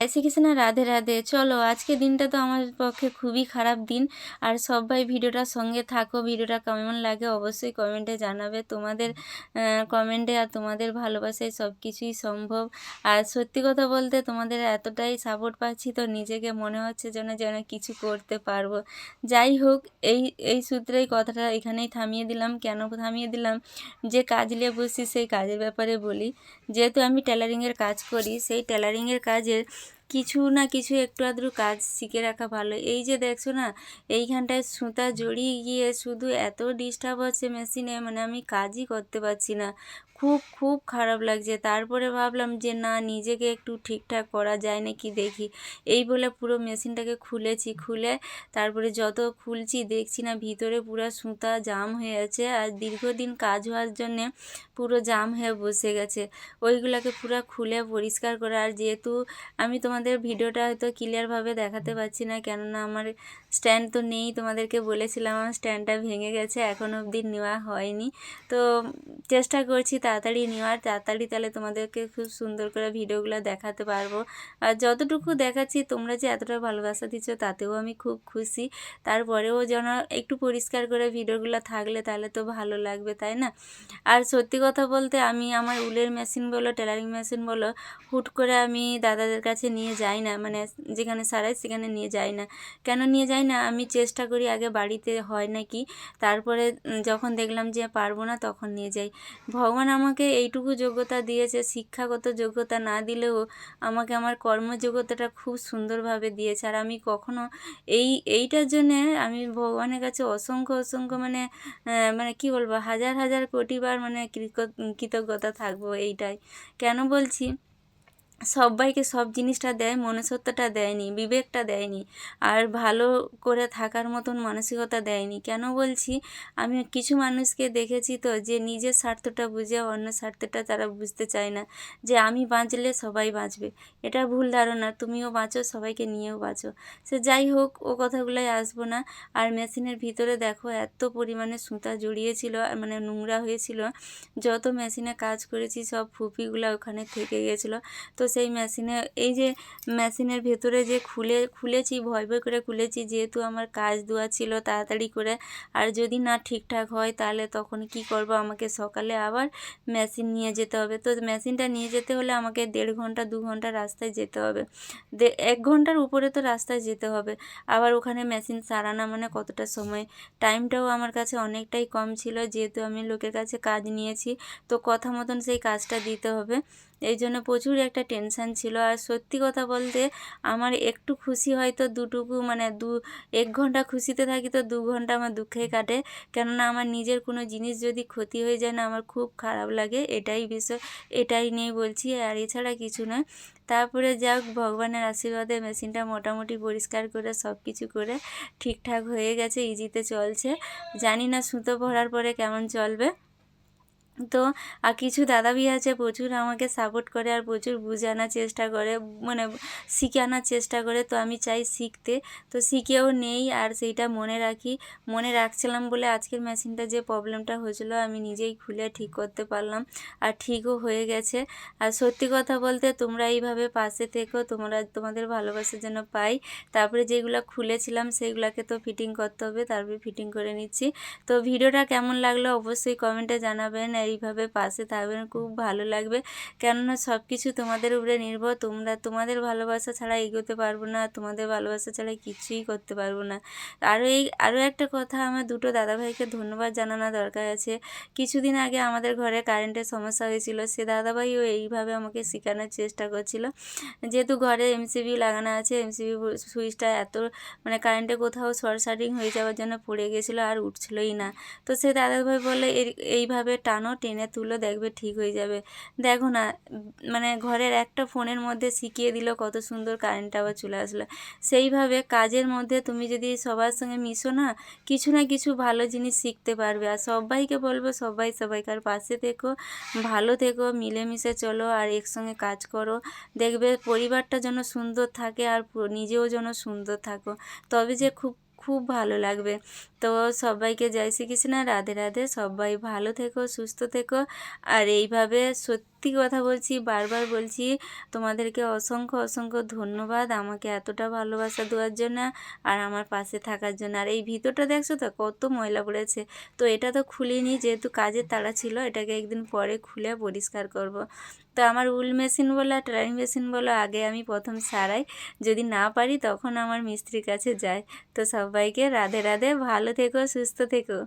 জয় শ্রীকৃষ্ণ রাধে রাধে। চলো, আজকে দিনটা তো আমার পক্ষে খুবই খারাপ দিন। আর সবাই ভিডিওটার সঙ্গে থাকো, ভিডিওটা কেমন লাগে অবশ্যই কমেন্টে জানাবে। তোমাদের কমেন্টে আর তোমাদের ভালোবাসায় সব কিছুই সম্ভব। আর সত্যি কথা বলতে তোমাদের এতটাই সাপোর্ট পাচ্ছি তো নিজেকে মনে হচ্ছে যেন যেন কিছু করতে পারব। যাই হোক, এই এই সূত্রেই কথাটা এখানেই থামিয়ে দিলাম। কেন থামিয়ে দিলাম? যে কাজ নিয়ে বসি সেই কাজের ব্যাপারে বলি। যেহেতু আমি টেলারিংয়ের কাজ করি, সেই টেলারিংয়ের কাজের কিছু না কিছু একটু আধটু কাজ শিখে রাখা ভালো। এই যে দেখছ না, এইখানটায় সুতা জড়িয়ে গিয়ে শুধু এত ডিস্টার্ব হচ্ছে মেশিনে মানে আমি কাজই করতে পারছি না। খুব খুব খারাপ লাগছে। তারপরে ভাবলাম যে, না, নিজেকে একটু ঠিকঠাক করা যায় নাকি দেখি। এই বলে পুরো মেশিনটাকে খুলেছি, খুলে তারপরে যত খুলছি দেখছি না, ভিতরে পুরো সুতা জাম হয়ে আছে আর দীর্ঘদিন কাজ হওয়ার জন্যে পুরো জাম হয়ে বসে গেছে। ওইগুলোকে পুরো খুলে পরিষ্কার করে। আর যেহেতু আমি তোমাদের ভিডিওটা হয়তো ক্লিয়ারভাবে দেখাতে পারছি না, কেননা আমার স্ট্যান্ড তো নেই, তোমাদেরকে বলেছিলাম আমার স্ট্যান্ডটা ভেঙে গেছে, এখন অবধি নেওয়া হয়নি। তো চেষ্টা করছি তাড়াতাড়ি নেওয়ার তাড়াতাড়ি তাহলে তোমাদেরকে খুব সুন্দর করে ভিডিওগুলো দেখাতে পারব। আর যতটুকু দেখাচ্ছি, তোমরা যে এতটা ভালোবাসা দিচ্ছ, তাতেও আমি খুব খুশি। তারপরেও যেন একটু পরিষ্কার করে ভিডিওগুলো থাকলে তাহলে তো ভালো লাগবে, তাই না? আর সত্যি কথা বলতে আমি আমার উলের মেশিন বলো টেলারিং মেশিন বলো, হুট করে আমি দাদাদের কাছে নিয়ে যাই না মানে যেখানে সারাই সেখানে নিয়ে যাই না। কেন নিয়ে যাই না? আমি চেষ্টা করি আগে বাড়িতে হয় নাকি, তারপরে যখন দেখলাম যে পারব না, তখন নিয়ে যাই। ভগবান আমাকে এইটুকু যোগ্যতা দিয়েছে, শিক্ষাগত যোগ্যতা না দিলেও আমাকে আমার কর্মযোগ্যতাটা খুব সুন্দরভাবে দিয়েছে। আর আমি কখনো এই, এইটার জন্যে আমি ভগবানের কাছে অসংখ্য অসংখ্য মানে মানে কি বলব, হাজার হাজার কোটিবার মানে কৃতজ্ঞতা থাকব এইটাই। কেন বলছি? সব্বাইকে সব জিনিসটা দেয় মনুষ্যত্বটা দেয়নি, বিবেকটা দেয়নি, আর ভালো করে থাকার মতন মানসিকতা দেয়নি। কেন বলছি? আমি কিছু মানুষকে দেখেছি তো যে নিজের স্বার্থটা বুঝে অন্য স্বার্থটা তারা বুঝতে চায় না, যে আমি বাঁচলে সবাই বাঁচবে। এটা ভুল ধারণা, তুমিও বাঁচো, সবাইকে নিয়েও বাঁচো। সে যাই হোক, ও কথাগুলোই আসব না। আর মেশিনের ভিতরে দেখো, এত পরিমাণে সুতা জড়িয়েছিল মানে নোংরা হয়েছিল। যত মেশিনে কাজ করেছি, সব ফুপিগুলো ওখানে থেকে গেছিল। তো সেই মেশিনে, এই যে মেশিনের ভেতরে যে খুলে, খুলেছি, ভয় ভয় করে খুলেছি, যেহেতু আমার কাজ দেওয়া ছিল তাড়াতাড়ি করে, আর যদি না ঠিকঠাক হয় তাহলে তখন কি করব? আমাকে সকালে আবার মেশিন নিয়ে যেতে হবে। তো মেশিনটা নিয়ে যেতে হলে আমাকে দেড় ঘণ্টা, দু ঘণ্টা রাস্তায় যেতে হবে। এক ঘণ্টার উপরে তো রাস্তায় যেতে হবে। আবার ওখানে মেশিন সারানো মানে কতটা সময়? টাইমটাও আমার কাছে অনেকটাই কম ছিল, যেহেতু আমি লোকের কাছে কাজ নিয়েছি, তো কথা মতন সেই কাজটা দিতে হবে। এই জন্য প্রচুর একটা টেনশান ছিল। আর সত্যি কথা বলতে আমার একটু খুশি হয়তো দুটুকু মানে দু, এক ঘণ্টা খুশিতে থাকি তো দু ঘণ্টা আমার দুঃখে কাটে। কেননা আমার নিজের কোনো জিনিস যদি ক্ষতি হয়ে যায় না, আমার খুব খারাপ লাগে, এটাই বিষয়, এটাই নিয়ে বলছি। আর এছাড়া কিছু নয়। তারপরে যাক, ভগবানের আশীর্বাদে মেশিনটা মোটামুটি পরিষ্কার করে সব কিছু করে ঠিকঠাক হয়ে গেছে ইজিতে চলছে। জানি না সুতো ভরার পরে কেমন চলবে। তো, আর কিছু দাদাবি আছে প্রচুর আমাকে সাপোর্ট করে আর প্রচুর বুঝানোর চেষ্টা করে মানে শিখে আনার চেষ্টা করে। তো আমি চাই শিখতে। তো শিখেও নেই আর সেইটা মনে রাখি। মনে রাখছিলাম বলে আজকের মেশিনটা যে প্রবলেমটা হয়েছিলো আমি নিজেই খুলে ঠিক করতে পারলাম আর ঠিকও হয়ে গেছে। আর সত্যি কথা বলতে তোমরা এইভাবে পাশে থেকো, তোমরা তোমাদের ভালোবাসার জন্য পাই। তারপরে যেগুলো খুলেছিলাম সেইগুলোকে তো ফিটিং করতে হবে, তারপরে ফিটিং করে নিচ্ছি। তো ভিডিওটা কেমন লাগল অবশ্যই কমেন্টে জানাবেন। এইভাবে পাশে থাকবেন, খুব ভালো লাগবে। কেননা সব কিছু তোমাদের উপরে নির্ভর। তোমরা তোমাদের ভালোবাসা ছাড়া এগোতে পারব না, তোমাদের ভালোবাসা ছাড়া কিছুই করতে পারব না। আরও এই আরও একটা কথা আমার দুটো দাদাভাইকে ধন্যবাদ জানানো দরকার আছে। কিছুদিন আগে আমাদের ঘরে কারেন্টের সমস্যা হয়েছিল, সে দাদাভাইও এইভাবে আমাকে শেখানোর চেষ্টা করছিল। যেহেতু ঘরে এমসিবি লাগানো আছে এমসিবি সুইচটা এত মানে কারেন্টে কোথাও শর্ট সার্কিং হয়ে যাওয়ার জন্য পড়ে গেছিল আর উঠছিলই না। তো সে দাদাভাই বললে এইভাবে টানো টেনে তুলো দেখবে ঠিক হয়ে যাবে। দেখো না মানে ঘরের একটা ফোনের মধ্যে শিখিয়ে দিল কত সুন্দর কারেন্ট আবার চলে আসলো। সেইভাবে কাজের মধ্যে তুমি যদি সবার সঙ্গে মিশো না, কিছু না কিছু ভালো জিনিস শিখতে পারবে। আর সবাইকে বলব, সবাই সবাইকার পাশে থেকো, ভালো থেকো, মিলেমিশে চলো আর একসঙ্গে কাজ করো। দেখবে পরিবারটা যেন সুন্দর থাকে আর নিজেও যেন সুন্দর থাকো। তবে যে খুব খুব ভালো লাগবে। তো সবাইকে জয় শ্রীকৃষ্ণ, রাধে রাধে, সবাই ভালো থেকো, সুস্থ থেকো। আর এইভাবে সত্যি সত্যি কথা বলছি, বারবার বলছি, তোমাদেরকে অসংখ্য অসংখ্য ধন্যবাদ। আমাকে এতটা ভালোবাসা দেওয়ার জন্য আর আমার পাশে থাকার জন্য। আর এই ভিতরটা দেখছ তো, কত ময়লা পড়েছে। তো এটা তো খুলিনি, যেহেতু কাজের তাড়া ছিল, এটাকে একদিন পরে খুলে পরিষ্কার করব। তো আমার উল মেশিন বলো আর ট্রাইং মেশিন বলো, আগে আমি প্রথম সারাই। যদি না পারি, তখন আমার মিস্ত্রির কাছে যাই। তো সবাইকে রাধে রাধে, ভালো থেকো, সুস্থ থেকো।